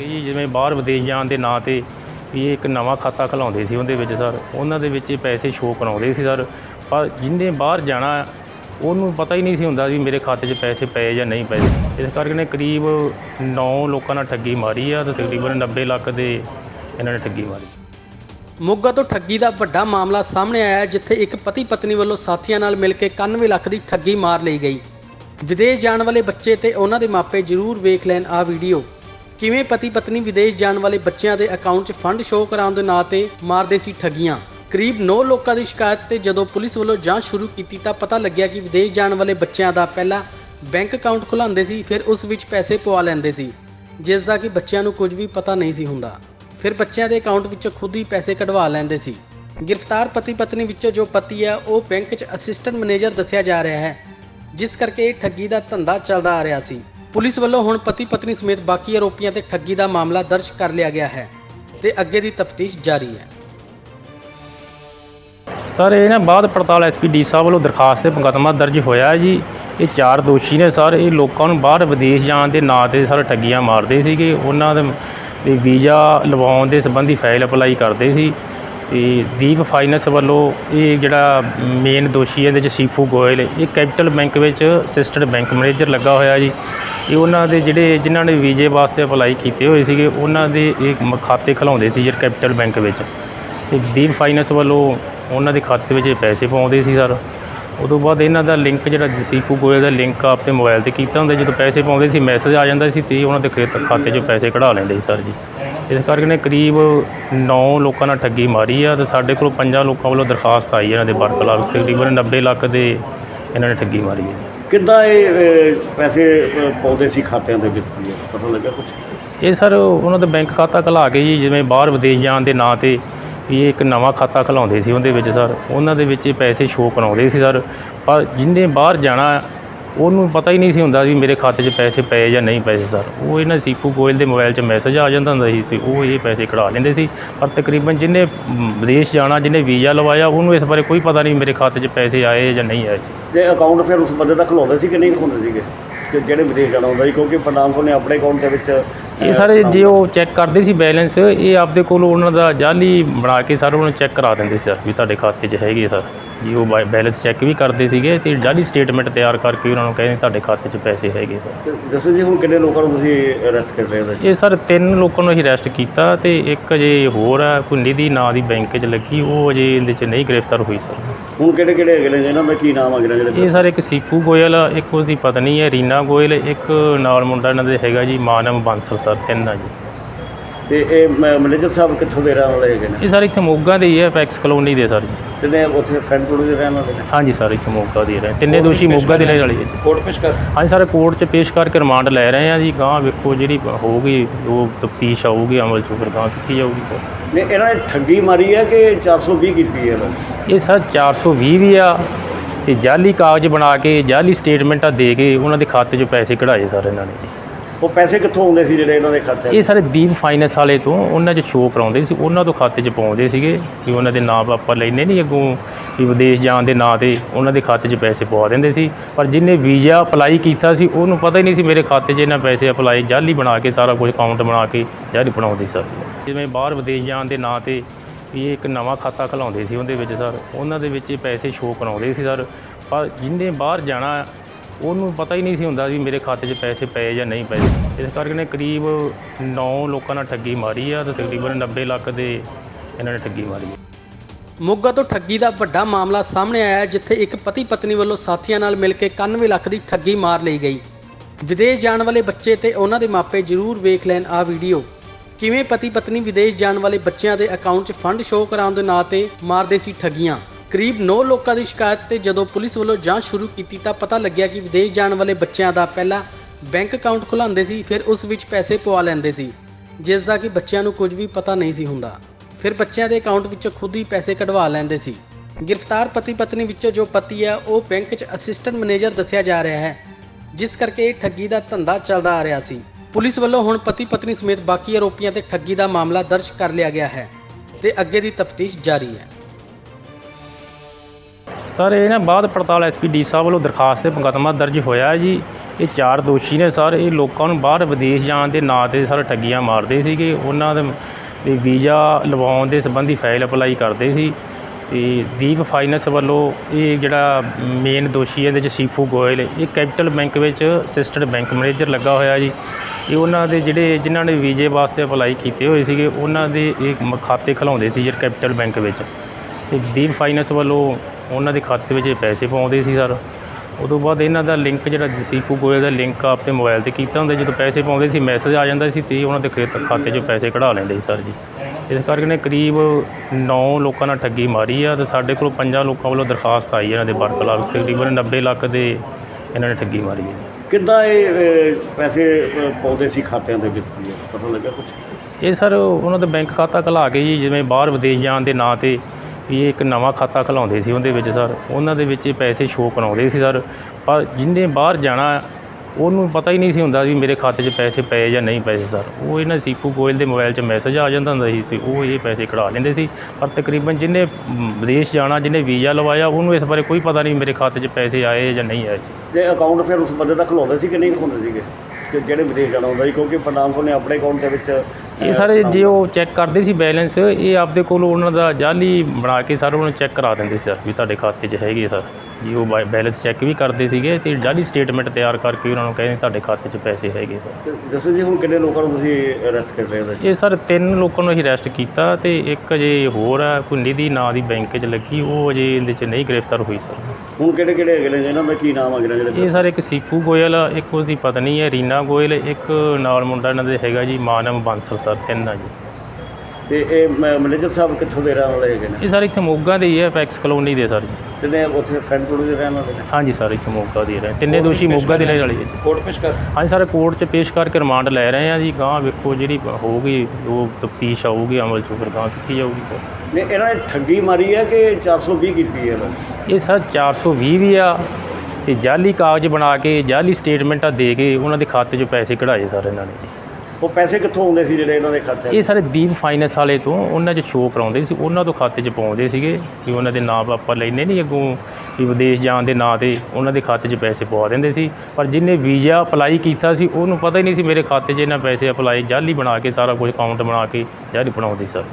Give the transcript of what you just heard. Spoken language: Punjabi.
ਕਿ ਜੀ, ਜਿਵੇਂ ਬਾਹਰ ਵਿਦੇਸ਼ ਜਾਣ ਦੇ ਨਾਂ ਤੇ ਵੀ ਇਹ ਇੱਕ ਨਵਾਂ ਖਾਤਾ ਖੁਲਾਉਂਦੇ ਸੀ ਉਹਦੇ ਵਿੱਚ ਸਰ, ਉਹਨਾਂ ਦੇ ਵਿੱਚ ਇਹ ਪੈਸੇ ਸ਼ੋਅ ਕਰਾਉਂਦੇ ਸੀ ਸਰ। ਪਰ ਜਿਹਨੇ ਬਾਹਰ ਜਾਣਾ, ਉਹਨੂੰ ਪਤਾ ਹੀ ਨਹੀਂ ਸੀ ਹੁੰਦਾ ਵੀ ਮੇਰੇ ਖਾਤੇ 'ਚ ਪੈਸੇ ਪਏ ਜਾਂ ਨਹੀਂ ਪਏ। ਇਸ ਕਰਕੇ ਨੇ ਕਰੀਬ 9 ਲੋਕਾਂ ਨਾਲ ਠੱਗੀ ਮਾਰੀ ਆ ਤੇ ਤਕਰੀਬਨ 90 ਲੱਖ ਦੇ ਇਹਨਾਂ ਨੇ ਠੱਗੀ ਮਾਰੀ। ਮੋਗਾ ਤੋਂ ਠੱਗੀ ਦਾ ਵੱਡਾ ਮਾਮਲਾ ਸਾਹਮਣੇ ਆਇਆ, ਜਿੱਥੇ ਇੱਕ ਪਤੀ ਪਤਨੀ ਵੱਲੋਂ ਸਾਥੀਆਂ ਨਾਲ ਮਿਲ ਕੇ 91 ਲੱਖ ਦੀ ਠੱਗੀ ਮਾਰ ਲਈ ਗਈ। ਵਿਦੇਸ਼ ਜਾਣ ਵਾਲੇ ਬੱਚੇ ਤੇ ਉਹਨਾਂ ਦੇ ਮਾਪੇ ਜ਼ਰੂਰ ਵੇਖ ਲੈਣ ਆਹ ਵੀਡੀਓ। ਕਿਵੇਂ ਪਤੀ ਪਤਨੀ ਵਿਦੇਸ਼ ਜਾਣ ਵਾਲੇ ਬੱਚਿਆਂ ਦੇ ਅਕਾਊਂਟ 'ਚ ਫੰਡ ਸ਼ੋਅ ਕਰਾਉਣ ਦੇ ਨਾਂ ਤੇ ਮਾਰਦੇ ਸੀ ਠੱਗੀਆਂ? ਕਰੀਬ 9 ਲੋਕਾਂ ਦੀ ਸ਼ਿਕਾਇਤ ਤੇ ਜਦੋਂ ਪੁਲਿਸ ਵੱਲੋਂ ਜਾਂਚ ਸ਼ੁਰੂ ਕੀਤੀ ਤਾਂ ਪਤਾ ਲੱਗਿਆ ਕਿ ਵਿਦੇਸ਼ ਜਾਣ ਵਾਲੇ ਬੱਚਿਆਂ ਦਾ ਪਹਿਲਾਂ ਬੈਂਕ ਅਕਾਊਂਟ ਖੁਲਾਉਂਦੇ ਸੀ, ਫਿਰ ਉਸ ਵਿੱਚ ਪੈਸੇ ਪਵਾ ਲੈਂਦੇ ਸੀ ਜਿਸ ਦਾ ਕਿ ਬੱਚਿਆਂ ਨੂੰ ਕੁਝ ਵੀ ਪਤਾ ਨਹੀਂ ਸੀ ਹੁੰਦਾ। ਫਿਰ ਬੱਚਿਆਂ ਦੇ ਅਕਾਊਂਟ ਵਿੱਚੋਂ ਖੁਦ ਹੀ ਪੈਸੇ ਕਢਵਾ ਲੈਂਦੇ ਸੀ। ਗ੍ਰਿਫਤਾਰ ਪਤੀ ਪਤਨੀ ਵਿੱਚੋਂ ਜੋ ਪਤੀ ਹੈ, ਉਹ ਬੈਂਕ 'ਚ ਅਸਿਸਟੈਂਟ ਮੈਨੇਜਰ ਦੱਸਿਆ ਜਾ ਰਿਹਾ ਹੈ, ਜਿਸ ਕਰਕੇ ਇਹ ਠੱਗੀ ਦਾ ਧੰਦਾ ਚੱਲਦਾ ਆ ਰਿਹਾ ਸੀ। ਪੁਲਿਸ ਵੱਲੋਂ ਹੁਣ ਪਤੀ ਪਤਨੀ ਸਮੇਤ ਬਾਕੀ ਆਰੋਪੀਆਂ ਤੇ ਠੱਗੀ ਦਾ ਮਾਮਲਾ ਦਰਜ ਕਰ ਲਿਆ ਗਿਆ ਹੈ ਤੇ ਅੱਗੇ ਦੀ ਤਫਤੀਸ਼ ਜਾਰੀ ਹੈ। ਸਰ, ਇਹ ਨਾ ਬਾਅਦ ਪੜਤਾਲ ਐਸਪੀਡੀ ਸਾਹਿਬ ਵੱਲੋਂ ਦਰਖਾਸਤ ਤੇ ਮੁਕੱਦਮਾ ਦਰਜ ਹੋਇਆ ਹੈ ਜੀ। ਇਹ ਚਾਰ ਦੋਸ਼ੀ ਨੇ ਸਰ, ਇਹ ਲੋਕਾਂ ਨੂੰ ਬਾਹਰ ਵਿਦੇਸ਼ ਜਾਣ ਦੇ ਨਾਂ ਤੇ ਸਰ ਠੱਗੀਆਂ ਮਾਰਦੇ ਸੀਗੇ। ਉਹਨਾਂ ਦੇ ਵੀਜ਼ਾ ਲਵਾਉਣ ਦੇ ਸੰਬੰਧੀ ਫਾਈਲ ਅਪਲਾਈ ਕਰਦੇ ਸੀ। ਤੇ ਦੀਪ ਫਾਈਨੈਂਸ ਵੱਲੋਂ ਇਹ ਜਿਹੜਾ ਮੇਨ ਦੋਸ਼ੀ ਇਹਦੇ ਚ ਸੀਫੂ ਗੋਇਲ ਇਹ ਕੈਪੀਟਲ ਬੈਂਕ ਵਿੱਚ ਅਸਿਸਟੈਂਟ ਬੈਂਕ ਮੈਨੇਜਰ ਲੱਗਾ ਹੋਇਆ ਜੀ। ਇਹ ਉਹਨਾਂ ਦੇ ਜਿਹੜੇ ਜਿਨ੍ਹਾਂ ਨੇ ਵੀਜ਼ੇ ਵਾਸਤੇ ਅਪਲਾਈ ਕੀਤੇ ਹੋਏ ਸੀਗੇ, ਉਹਨਾਂ ਦੇ ਇਹ ਮ- ਖਾਤੇ ਖਿਲਾਉਂਦੇ ਸੀ ਜਿਹੜਾ ਕੈਪੀਟਲ ਬੈਂਕ ਵਿੱਚ। ਤੇ ਦੀਪ ਫਾਈਨੈਂਸ ਵੱਲੋਂ ਉਹਨਾਂ ਦੇ ਖਾਤੇ ਵਿੱਚ ਇਹ ਪੈਸੇ ਪਾਉਂਦੇ ਸੀ ਸਰ। ਉਦੋਂ ਬਾਅਦ ਇਹਨਾਂ ਦਾ ਲਿੰਕ ਜਿਹੜਾ ਜਸੀਪੂ ਗੋਇਲ ਦਾ ਲਿੰਕ ਆਪਦੇ ਮੋਬਾਈਲ ਤੇ ਕੀਤਾ ਹੁੰਦਾ ਜਦੋਂ ਪੈਸੇ ਪਾਉਂਦੇ ਸੀ ਮੈਸੇਜ ਆ ਜਾਂਦਾ ਸੀ ਤੇ ਉਹਨਾਂ ਦੇ ਖੇਤ ਖਾਤੇ 'ਚੋਂ ਪੈਸੇ ਕਢਾ ਲੈਂਦੇ ਸੀ ਸਰ ਜੀ। ਇਸ ਕਰਕੇ ਨੇ ਕਰੀਬ 9 ਲੋਕਾਂ ਨਾਲ ਠੱਗੀ ਮਾਰੀ ਆ ਤੇ ਸਾਡੇ ਕੋਲ ਪੰਜਾਂ ਲੋਕਾਂ ਵੱਲੋਂ ਦਰਖਾਸਤ ਆਈ ਇਹਨਾਂ ਦੇ ਬਰਖਲਾਫ ਤਕਰੀਬਨ 90 ਲੱਖ ਦੇ ਇਹਨਾਂ ਨੇ ਠੱਗੀ ਮਾਰੀ ਹੈ ਕਿੱਦਾਂ ਇਹ ਪੈਸੇ ਪਾਉਂਦੇ ਸੀ ਖਾਤਿਆਂ ਦੇ ਵਿੱਚ? ਪਤਾ ਲੱਗਾ ਕੁਝ ਇਹ ਸਰ ਉਹਨਾਂ ਦਾ ਬੈਂਕ ਖਾਤਾ ਖੁਲਾ ਕੇ ਜੀ ਜਿਵੇਂ ਬਾਹਰ ਵਿਦੇਸ਼ ਜਾਣ ਦੇ ਨਾਂ ਤੇ ਵੀ ਇਹ ਇੱਕ ਨਵਾਂ ਖਾਤਾ ਖੁਲਾਉਂਦੇ ਸੀ ਉਹਦੇ ਵਿੱਚ ਸਰ। ਉਹਨਾਂ ਦੇ ਵਿੱਚ ਇਹ ਪੈਸੇ ਸ਼ੋਅ ਕਰਾਉਂਦੇ ਸੀ ਸਰ। ਪਰ ਜਿਹਨੇ ਬਾਹਰ ਜਾਣਾ, ਉਹਨੂੰ ਪਤਾ ਹੀ ਨਹੀਂ ਸੀ ਹੁੰਦਾ ਵੀ ਮੇਰੇ ਖਾਤੇ 'ਚ ਪੈਸੇ ਪਏ ਜਾਂ ਨਹੀਂ ਪਏ ਸਰ। ਉਹ ਇਹਨਾਂ ਸੀਪੂ ਗੋਇਲ ਦੇ ਮੋਬਾਈਲ 'ਚ ਮੈਸੇਜ ਆ ਜਾਂਦਾ ਹੁੰਦਾ ਸੀ ਤੇ ਉਹ ਇਹ ਪੈਸੇ ਕਢਾ ਲੈਂਦੇ ਸੀ। ਪਰ ਤਕਰੀਬਨ ਜਿਹਨੇ ਵਿਦੇਸ਼ ਜਾਣਾ ਜਿਹਨੇ ਵੀਜ਼ਾ ਲਵਾਇਆ, ਉਹਨੂੰ ਇਸ ਬਾਰੇ ਕੋਈ ਪਤਾ ਨਹੀਂ ਮੇਰੇ ਖਾਤੇ 'ਚ ਪੈਸੇ ਆਏ ਜਾਂ ਨਹੀਂ ਆਏ। ਜੇ ਅਕਾਊਂਟ ਫਿਰ ਉਸ ਬੰਦੇ ਦਾ ਖੁਲਾਉਂਦੇ ਸੀ ਕਿ ਨਹੀਂ ਖੁਲਾਉਂਦੇ ਸੀਗੇ? ਕਿ ਜਿਹੜੇ ਵਿਦੇਸ਼ ਜਾਣਾ ਹੁੰਦਾ ਸੀ ਕਿਉਂਕਿ ਫਾਈਨਾਂਸ ਨੇ ਆਪਣੇ ਅਕਾਊਂਟ ਦੇ ਵਿੱਚ ਇਹ ਸਾਰੇ ਜੇ ਉਹ ਚੈੱਕ ਕਰਦੇ ਸੀ ਬੈਲੈਂਸ ਇਹ ਆਪਦੇ ਕੋਲ ਉਹਨਾਂ ਦਾ ਜਾਲੀ ਬਣਾ ਕੇ ਸਰ ਉਹਨੂੰ ਚੈੱਕ ਕਰਾ ਦਿੰਦੇ ਸੀ ਸਰ ਵੀ ਤੁਹਾਡੇ ਖਾਤੇ 'ਚ ਹੈਗੇ ਸਰ। ਜੀ ਉਹ ਬੈਲੈਂਸ ਚੈੱਕ ਵੀ ਕਰਦੇ ਸੀਗੇ ਤੇ ਜਾਲੀ ਸਟੇਟਮੈਂਟ ਤਿਆਰ ਕਰਕੇ ਉਹਨਾਂ ਨੂੰ ਕਹਿੰਦੇ ਤੁਹਾਡੇ ਖਾਤੇ 'ਚ ਪੈਸੇ ਹੈਗੇ ਦੱਸੋ ਜੀ ਹੁਣ ਕਿੰਨੇ ਲੋਕਾਂ ਨੂੰ ਤੁਸੀਂ ਅਰੈਸਟ ਕਰ ਰਹੇ ਹੋ ਇਹ ਸਰ ਤਿੰਨ ਲੋਕਾਂ ਨੂੰ ਅਸੀਂ ਅਰੈਸਟ ਕੀਤਾ ਤੇ ਇੱਕ ਅਜੇ ਹੋਰ ਹੈ ਕੋਈ ਨਿਧੀ ਨਾਂ ਦੀ ਬੈਂਕ 'ਚ ਲੱਗੀ ਉਹ ਅਜੇ ਇਹਦੇ 'ਚ ਨਹੀਂ ਗ੍ਰਿਫਤਾਰ ਹੋਈ ਸਰ। ਹੁਣ ਕਿਹੜੇ ਕਿਹੜੇ ਹੈਗੇ ਨੇ ਇਹਨਾਂ ਦਾ ਕੀ ਨਾਮ ਨੇ ਜਿਹੜੇ ਇਹ ਸਰ ਇੱਕ ਸੀਪੂ ਗੋਇਲ ਆ, ਇੱਕ ਉਹਦੀ ਪਤਨੀ ਹੈ ਰੀਨਾ ਗੋਇਲ ਇੱਕ ਨਾਲ ਮੁੰਡਾ ਇਹਨਾਂ ਦੇ ਹੈਗਾ ਜੀ ਮਾਨਵ ਬਾਂਸਲ ਸਰ ਤਿੰਨ ਆ ਜੀ। ਤੇ ਇਹ ਮ- ਮੈਨੇਜਰ ਸਾਹਿਬ ਕਿੱਥੋਂ ਦੇ ਰਹਿਣ ਵਾਲੇ ਹੈਗੇ ਨੇ? ਇਹ ਸਰ ਇੱਥੇ ਮੋਗਾ ਦੇ ਹੀ ਹੈ ਪੈਕਸ ਕਲੋਨੀ ਦੇ ਸਰ। ਜੀ ਜਿਹਨੇ ਉੱਥੇ ਫਰੈਂਡ ਕੋਲ ਦੇ ਰਹਿਣ ਵਾਲੇ ਨੇ? ਹਾਂਜੀ ਸਰ ਇੱਥੇ ਮੋਗਾ ਦੇ ਰਹੇ ਤਿੰਨੇ ਦੋਸ਼ੀ ਮੋਗਾ ਦੇ ਰਹਿਣ ਵਾਲੇ ਹੈ ਜੀ ਕੋਰਟ ਪੇਸ਼ ਕਰ ਹਾਂਜੀ ਸਰ ਕੋਰਟ 'ਚ ਪੇਸ਼ ਕਰਕੇ ਰਿਮਾਂਡ ਲੈ ਰਹੇ ਆ ਜੀ। ਗਾਂ ਵੇਖੋ ਜਿਹੜੀ ਹੋਊਗੀ ਉਹ ਤਫਤੀਸ਼ ਆਊਗੀ ਅਮਲ 'ਚ ਫਿਰ ਗਾਂ ਕੀਤੀ ਜਾਊਗੀ ਸਰ। ਨੇ ਇਹਨਾਂ ਨੇ ਠੱਗੀ ਮਾਰੀ ਹੈ ਕਿ 420 ਕੀਤੀ ਹੈ? ਇਹਨਾਂ ਨੇ? ਇਹ ਸਰ 420 ਵੀ ਆ ਤੇ ਜਾਲੀ ਕਾਗਜ਼ ਬਣਾ ਕੇ ਜਾਲੀ ਸਟੇਟਮੈਂਟਾਂ ਦੇ ਕੇ ਉਹਨਾਂ ਦੇ ਖਾਤੇ 'ਚੋਂ ਪੈਸੇ ਕਢਾਏ ਸਰ ਇਹਨਾਂ ਨੇ ਜੀ। ਉਹ ਪੈਸੇ ਕਿੱਥੋਂ ਆਉਂਦੇ ਸੀ ਜਿਹੜੇ ਇਹਨਾਂ ਦੇ ਖਾਤੇ ਇਹ ਸਾਰੇ ਦੀਪ ਫਾਈਨੈਂਸ ਵਾਲੇ ਤੋਂ ਉਹਨਾਂ 'ਚ ਸ਼ੋਅ ਕਰਾਉਂਦੇ ਸੀ, ਉਹਨਾਂ ਤੋਂ ਖਾਤੇ 'ਚ ਪਾਉਂਦੇ ਸੀਗੇ ਵੀ ਉਹਨਾਂ ਦੇ ਨਾਂ ਆਪਾਂ ਲੈਨੇ ਨਹੀਂ ਅੱਗੋਂ, ਵੀ ਵਿਦੇਸ਼ ਜਾਣ ਦੇ ਨਾਂ ਤੇ ਉਹਨਾਂ ਦੇ ਖਾਤੇ 'ਚ ਪੈਸੇ ਪਵਾ ਦਿੰਦੇ ਸੀ। ਪਰ ਜਿਹਨੇ ਵੀਜ਼ਾ ਅਪਲਾਈ ਕੀਤਾ ਸੀ, ਉਹਨੂੰ ਪਤਾ ਹੀ ਨਹੀਂ ਸੀ ਮੇਰੇ ਖਾਤੇ 'ਚ ਇਹਨਾਂ ਪੈਸੇ ਅਪਲਾਈ ਜਾਲੀ ਬਣਾ ਕੇ, ਸਾਰਾ ਕੁਝ ਅਕਾਊਂਟ ਬਣਾ ਕੇ ਜਾਲੀ ਬਣਾਉਂਦੇ ਸਰ ਜਿਵੇਂ ਬਾਹਰ ਵਿਦੇਸ਼ ਜਾਣ ਦੇ ਨਾਂ ਤੇ ਵੀ ਇਹ ਇੱਕ ਨਵਾਂ ਖਾਤਾ ਖੁਲਾਉਂਦੇ ਸੀ ਉਹਦੇ ਵਿੱਚ ਸਰ, ਉਹਨਾਂ ਦੇ ਵਿੱਚ ਇਹ ਪੈਸੇ ਸ਼ੋਅ ਕਰਾਉਂਦੇ ਸੀ ਸਰ। ਪਰ ਜਿਹਨੇ ਬਾਹਰ ਜਾਣਾ ਉਹਨੂੰ ਪਤਾ ਹੀ ਨਹੀਂ ਸੀ ਹੁੰਦਾ ਵੀ ਮੇਰੇ ਖਾਤੇ 'ਚ ਪੈਸੇ ਪਏ ਜਾਂ ਨਹੀਂ ਪਏ। ਇਸ ਕਰਕੇ ਨੇ ਕਰੀਬ 9 ਲੋਕਾਂ ਨਾਲ ਠੱਗੀ ਮਾਰੀ ਆ ਤੇ ਤਕਰੀਬਨ 90 ਲੱਖ ਦੇ ਇਹਨਾਂ ਨੇ ਠੱਗੀ ਮਾਰੀ ਮੋਗਾ ਤੋਂ ਠੱਗੀ ਦਾ ਵੱਡਾ ਮਾਮਲਾ ਸਾਹਮਣੇ ਆਇਆ, ਜਿੱਥੇ ਇੱਕ ਪਤੀ ਪਤਨੀ ਵੱਲੋਂ ਸਾਥੀਆਂ ਨਾਲ ਮਿਲ ਕੇ 91 ਲੱਖ ਦੀ ਠੱਗੀ ਮਾਰ ਲਈ ਗਈ। ਵਿਦੇਸ਼ ਜਾਣ ਵਾਲੇ ਬੱਚੇ ਤੇ ਉਹਨਾਂ ਦੇ ਮਾਪੇ ਜ਼ਰੂਰ ਵੇਖ ਲੈਣ ਆਹ ਵੀਡੀਓ। ਕਿਵੇਂ ਪਤੀ ਪਤਨੀ ਵਿਦੇਸ਼ ਜਾਣ ਵਾਲੇ ਬੱਚਿਆਂ ਦੇ ਅਕਾਊਂਟ 'ਚ ਫੰਡ ਸ਼ੋਅ ਕਰਾਉਣ ਦੇ ਨਾਂ ਤੇ ਮਾਰਦੇ ਸੀ ਠੱਗੀਆਂ? ਕਰੀਬ 9 ਲੋਕਾਂ ਦੀ ਸ਼ਿਕਾਇਤ ਤੇ ਜਦੋਂ ਪੁਲਿਸ ਵੱਲੋਂ ਜਾਂਚ ਸ਼ੁਰੂ ਕੀਤੀ ਤਾਂ ਪਤਾ ਲੱਗਿਆ ਕਿ ਵਿਦੇਸ਼ ਜਾਣ ਵਾਲੇ ਬੱਚਿਆਂ ਦਾ ਪਹਿਲਾਂ ਬੈਂਕ ਅਕਾਊਂਟ ਖੁਲਾਉਂਦੇ ਸੀ, ਫਿਰ ਉਸ ਵਿੱਚ ਪੈਸੇ ਪਵਾ ਲੈਂਦੇ ਸੀ ਜਿਸ ਦਾ ਕਿ ਬੱਚਿਆਂ ਨੂੰ ਕੁਝ ਵੀ ਪਤਾ ਨਹੀਂ ਸੀ ਹੁੰਦਾ। ਫਿਰ ਬੱਚਿਆਂ ਦੇ ਅਕਾਊਂਟ ਵਿੱਚੋਂ ਖੁਦ ਹੀ ਪੈਸੇ ਕਢਵਾ ਲੈਂਦੇ ਸੀ। ਗ੍ਰਿਫਤਾਰ ਪਤੀ ਪਤਨੀ ਵਿੱਚੋਂ ਜੋ ਪਤੀ ਹੈ, ਉਹ ਬੈਂਕ 'ਚ ਅਸਿਸਟੈਂਟ ਮੈਨੇਜਰ ਦੱਸਿਆ ਜਾ ਰਿਹਾ ਹੈ, ਜਿਸ ਕਰਕੇ ਇਹ ਠੱਗੀ ਦਾ ਧੰਦਾ ਚੱਲਦਾ ਆ ਰਿਹਾ ਸੀ। ਪੁਲਿਸ ਵੱਲੋਂ ਹੁਣ ਪਤੀ ਪਤਨੀ ਸਮੇਤ ਬਾਕੀ ਆਰੋਪੀਆਂ ਤੇ ਠੱਗੀ ਦਾ ਮਾਮਲਾ ਦਰਜ ਕਰ ਲਿਆ ਗਿਆ ਹੈ ਤੇ ਅੱਗੇ ਦੀ ਤਫਤੀਸ਼ ਜਾਰੀ ਹੈ। ਸਰ, ਇਹ ਨਾ ਬਾਅਦ ਪੜਤਾਲ ਐਸਪੀਡੀ ਸਾਹਿਬ ਵੱਲੋਂ ਦਰਖਾਸਤ ਤੇ ਮੁਕੱਦਮਾ ਦਰਜ ਹੋਇਆ ਜੀ। ਇਹ ਚਾਰ ਦੋਸ਼ੀ ਨੇ ਸਰ, ਇਹ ਲੋਕਾਂ ਨੂੰ ਬਾਹਰ ਵਿਦੇਸ਼ ਜਾਣ ਦੇ ਨਾਂ ਤੇ ਸਰ ਠੱਗੀਆਂ ਮਾਰਦੇ ਸੀਗੇ। ਉਹਨਾਂ ਦੇ ਦੇ ਵੀਜ਼ਾ ਲਵਾਉਣ ਦੇ ਸੰਬੰਧੀ ਫਾਈਲ ਅਪਲਾਈ ਕਰਦੇ ਸੀ। ਤੇ ਦੀਪ ਫਾਈਨੈਂਸ ਵੱਲੋਂ ਇਹ ਜਿਹੜਾ ਮੇਨ ਦੋਸ਼ੀ ਇਹਦੇ ਚ ਸੀਫੂ ਗੋਇਲ ਇਹ ਕੈਪੀਟਲ ਬੈਂਕ ਵਿੱਚ ਅਸਿਸਟੈਂਟ ਬੈਂਕ ਮੈਨੇਜਰ ਲੱਗਾ ਹੋਇਆ ਜੀ। ਇਹ ਉਹਨਾਂ ਦੇ ਜਿਹੜੇ ਜਿਨ੍ਹਾਂ ਨੇ ਵੀਜ਼ੇ ਵਾਸਤੇ ਅਪਲਾਈ ਕੀਤੇ ਹੋਏ ਸੀਗੇ, ਉਹਨਾਂ ਦੇ ਇਹ ਮ- ਖਾਤੇ ਖਲਾਉਂਦੇ ਸੀ ਜਿਹੜੇ ਕੈਪੀਟਲ ਬੈਂਕ ਵਿੱਚ। ਤੇ ਦੀਪ ਫਾਈਨੈਂਸ ਵੱਲੋਂ ਉਹਨਾਂ ਦੇ ਖਾਤੇ ਵਿੱਚ ਪੈਸੇ ਪਾਉਂਦੇ ਸੀ ਸਰ। ਉਦੋਂ ਬਾਅਦ ਇਹਨਾਂ ਦਾ ਲਿੰਕ ਜਿਹੜਾ ਸੀਪੂ ਗੋਇਲ ਦਾ ਲਿੰਕ ਆਪਦੇ ਮੋਬਾਈਲ ਤੇ ਕੀਤਾ ਹੁੰਦਾ ਜਦੋਂ ਪੈਸੇ ਪਾਉਂਦੇ ਸੀ ਮੈਸੇਜ ਆ ਜਾਂਦਾ ਸੀ ਤੇ ਉਹਨਾਂ ਦੇ ਖੇਤ ਖਾਤੇ 'ਚੋਂ ਪੈਸੇ ਕਢਾ ਲੈਂਦੇ ਸੀ ਸਰ ਜੀ। ਇਸ ਕਰਕੇ ਨੇ ਕਰੀਬ 9 ਲੋਕਾਂ ਨਾਲ ਠੱਗੀ ਮਾਰੀ ਆ ਤੇ ਸਾਡੇ ਕੋਲ ਪੰਜਾਂ ਲੋਕਾਂ ਵੱਲੋਂ ਦਰਖਾਸਤ ਆਈ ਹੈ ਇਹਨਾਂ ਦੇ ਬਰਖਲਾਫ ਤਕਰੀਬਨ 90 ਲੱਖ ਦੇ ਇਹਨਾਂ ਨੇ ਠੱਗੀ ਮਾਰੀ ਹੈ ਕਿੱਦਾਂ ਇਹ ਪੈਸੇ ਪਾਉਂਦੇ ਸੀ ਖਾਤਿਆਂ ਦੇ ਵਿੱਚ? ਪਤਾ ਲੱਗਾ ਕੁਝ ਇਹ ਸਰ ਉਹਨਾਂ ਦਾ ਬੈਂਕ ਖਾਤਾ ਖੁਲਾ ਕੇ ਜੀ ਜਿਵੇਂ ਬਾਹਰ ਵਿਦੇਸ਼ ਜਾਣ ਦੇ ਨਾਂ ਤੇ ਵੀ ਇਹ ਇੱਕ ਨਵਾਂ ਖਾਤਾ ਖੁਲਾਉਂਦੇ ਸੀ ਉਹਦੇ ਵਿੱਚ ਸਰ। ਉਹਨਾਂ ਦੇ ਵਿੱਚ ਇਹ ਪੈਸੇ ਸ਼ੋਅ ਕਰਾਉਂਦੇ ਸੀ ਸਰ। ਪਰ ਜਿਹਨੇ ਬਾਹਰ ਜਾਣਾ, ਉਹਨੂੰ ਪਤਾ ਹੀ ਨਹੀਂ ਸੀ ਹੁੰਦਾ ਵੀ ਮੇਰੇ ਖਾਤੇ 'ਚ ਪੈਸੇ ਪਏ ਜਾਂ ਨਹੀਂ ਪਏ ਸਰ। ਉਹ ਇਹਨਾਂ ਸੀਪੂ ਗੋਇਲ ਦੇ ਮੋਬਾਈਲ 'ਚ ਮੈਸੇਜ ਆ ਜਾਂਦਾ ਹੁੰਦਾ ਸੀ ਤੇ ਉਹ ਇਹ ਪੈਸੇ ਕਢਾ ਲੈਂਦੇ ਸੀ। ਪਰ ਤਕਰੀਬਨ ਜਿਹਨੇ ਵਿਦੇਸ਼ ਜਾਣਾ ਜਿਹਨੇ ਵੀਜ਼ਾ ਲਵਾਇਆ, ਉਹਨੂੰ ਇਸ ਬਾਰੇ ਕੋਈ ਪਤਾ ਨਹੀਂ ਮੇਰੇ ਖਾਤੇ 'ਚ ਪੈਸੇ ਆਏ ਜਾਂ ਨਹੀਂ ਆਏ। ਜੇ ਅਕਾਊਂਟ ਫਿਰ ਉਸ ਬੰਦੇ ਦਾ ਖੁਲਾਉਂਦੇ ਸੀ ਕਿ ਨਹੀਂ ਖੁਲਾਉਂਦੇ ਸੀਗੇ? ਕਿ ਜਿਹੜੇ ਵਿਦੇਸ਼ ਜਾਣਾ ਹੁੰਦਾ ਸੀ ਕਿਉਂਕਿ ਫਾਈਨਾਂਸ ਨੇ ਆਪਣੇ ਅਕਾਊਂਟ ਦੇ ਵਿੱਚ ਇਹ ਸਾਰੇ ਜੇ ਉਹ ਚੈੱਕ ਕਰਦੇ ਸੀ ਬੈਲੈਂਸ ਇਹ ਆਪਦੇ ਕੋਲ ਉਹਨਾਂ ਦਾ ਜਾਲੀ ਬਣਾ ਕੇ ਸਰ ਉਹਨੂੰ ਚੈੱਕ ਕਰਾ ਦਿੰਦੇ ਸੀ ਸਰ ਵੀ ਤੁਹਾਡੇ ਖਾਤੇ 'ਚ ਹੈਗੇ ਸਰ। ਜੀ ਉਹ ਬੈਲੈਂਸ ਚੈੱਕ ਵੀ ਕਰਦੇ ਸੀਗੇ ਤੇ ਜਾਲੀ ਸਟੇਟਮੈਂਟ ਤਿਆਰ ਕਰਕੇ ਉਹਨਾਂ ਨੂੰ ਕਹਿੰਦੇ ਤੁਹਾਡੇ ਖਾਤੇ 'ਚ ਪੈਸੇ ਹੈਗੇ ਸਰ। ਦੱਸੋ ਜੀ ਹੁਣ ਕਿੰਨੇ ਲੋਕਾਂ ਨੂੰ ਤੁਸੀਂ ਅਰੈਸਟ ਕਰ ਰਹੇ ਹੋ? ਇਹ ਸਰ ਤਿੰਨ ਲੋਕਾਂ ਨੂੰ ਅਸੀਂ ਅਰੈਸਟ ਕੀਤਾ ਤੇ ਇੱਕ ਅਜੇ ਹੋਰ ਹੈ ਕੋਈ ਨਿਧੀ ਨਾਂ ਦੀ ਬੈਂਕ 'ਚ ਲੱਗੀ ਉਹ ਅਜੇ ਇਹਦੇ 'ਚ ਨਹੀਂ ਗ੍ਰਿਫਤਾਰ ਹੋਈ ਸਰ। ਹੁਣ ਕਿਹੜੇ ਕਿਹੜੇ ਨੇ ਇਹਨਾਂ ਦਾ ਕੀ ਨਾਮ ਨੇ ਜਿਹੜੇ ਇਹ ਸਰ ਇੱਕ ਸੀਪੂ ਗੋਇਲ ਆ, ਇੱਕ ਉਹਦੀ ਪਤਨੀ ਹੈ ਰੀਨਾ ਗੋਇਲ ਇੱਕ ਨਾਲ ਮੁੰਡਾ ਇਹਨਾਂ ਦੇ ਹੈਗਾ ਜੀ ਮਾਨਵ ਬਾਂਸਲ ਸਰ ਤਿੰਨ ਆ ਜੀ। ਤੇ ਇਹ ਮ- ਮੈਨੇਜਰ ਸਾਹਿਬ ਕਿੱਥੋਂ ਦੇ ਰਹਿਣ ਵਾਲੇ ਹੈਗੇ ਨੇ? ਇਹ ਸਰ ਇੱਥੇ ਮੋਗਾ ਦੇ ਹੀ ਹੈ ਪੈਕਸ ਕਲੋਨੀ ਦੇ ਸਰ ਜੀ। ਕਿੰਨੇ ਉੱਥੇ ਫਰੈਂਡ ਕੋਲ ਦੇ ਰਹਿਣ ਵਾਲੇ ਨੇ? ਹਾਂਜੀ ਸਰ ਇੱਥੇ ਮੋਗਾ ਦੇ ਰਹੇ ਤਿੰਨੇ ਦੋਸ਼ੀ ਮੋਗਾ ਦੇ ਰਹਿਣ ਵਾਲੇ ਜੀ। ਕੋਰਟ ਪੇਸ਼ ਕਰ ਹਾਂਜੀ ਸਰ ਕੋਰਟ 'ਚ ਪੇਸ਼ ਕਰਕੇ ਰਿਮਾਂਡ ਲੈ ਰਹੇ ਆ ਜੀ ਗਾਂ ਵੇਖੋ ਜਿਹੜੀ ਹੋਊਗੀ ਉਹ ਤਫਤੀਸ਼ ਆਊਗੀ ਅਮਲ 'ਚ ਫਿਰ ਗਾਂ ਕੀਤੀ ਜਾਊਗੀ ਸਰ। ਨੇ ਇਹਨਾਂ ਨੇ ਠੱਗੀ ਮਾਰੀ ਹੈ ਕਿ 420 ਕੀਤੀ ਹੈ ਨੇ? ਇਹ ਸਰ 420 ਵੀ ਆ ਤੇ ਜਾਲੀ ਕਾਗਜ਼ ਬਣਾ ਕੇ ਜਾਲੀ ਸਟੇਟਮੈਂਟਾਂ ਦੇ ਕੇ ਉਹਨਾਂ ਦੇ ਖਾਤੇ 'ਚੋਂ ਪੈਸੇ ਕਢਾਏ ਸਰ ਇਹਨਾਂ ਨੇ ਜੀ। ਉਹ ਪੈਸੇ ਕਿੱਥੋਂ ਆਉਂਦੇ ਸੀ ਜਿਹੜੇ ਇਹਨਾਂ ਦੇ ਖਾਤੇ ਇਹ ਸਾਰੇ ਦੀਪ ਫਾਈਨੈਂਸ ਵਾਲੇ ਤੋਂ ਉਹਨਾਂ 'ਚ ਸ਼ੋਅ ਕਰਾਉਂਦੇ ਸੀ। ਉਹਨਾਂ ਤੋਂ ਖਾਤੇ 'ਚ ਪਾਉਂਦੇ ਸੀਗੇ ਵੀ ਉਹਨਾਂ ਦੇ ਨਾਮ ਆਪਾਂ ਲੈਨੇ ਨਹੀਂ ਅੱਗੋਂ ਵੀ ਵਿਦੇਸ਼ ਜਾਣ ਦੇ ਨਾਂ ਤੇ ਉਹਨਾਂ ਦੇ ਖਾਤੇ 'ਚ ਪੈਸੇ ਪਵਾ ਦਿੰਦੇ ਸੀ। ਪਰ ਜਿਹਨੇ ਵੀਜ਼ਾ ਅਪਲਾਈ ਕੀਤਾ ਸੀ ਉਹਨੂੰ ਪਤਾ ਹੀ ਨਹੀਂ ਸੀ ਮੇਰੇ ਖਾਤੇ 'ਚ ਇਹਨਾਂ ਪੈਸੇ ਅਪਲਾਈ ਜਾਲੀ ਬਣਾ ਕੇ ਸਾਰਾ ਕੁਝ ਅਕਾਊਂਟ ਬਣਾ ਕੇ ਜਾਲੀ ਬਣਾਉਂਦੇ ਸਰ।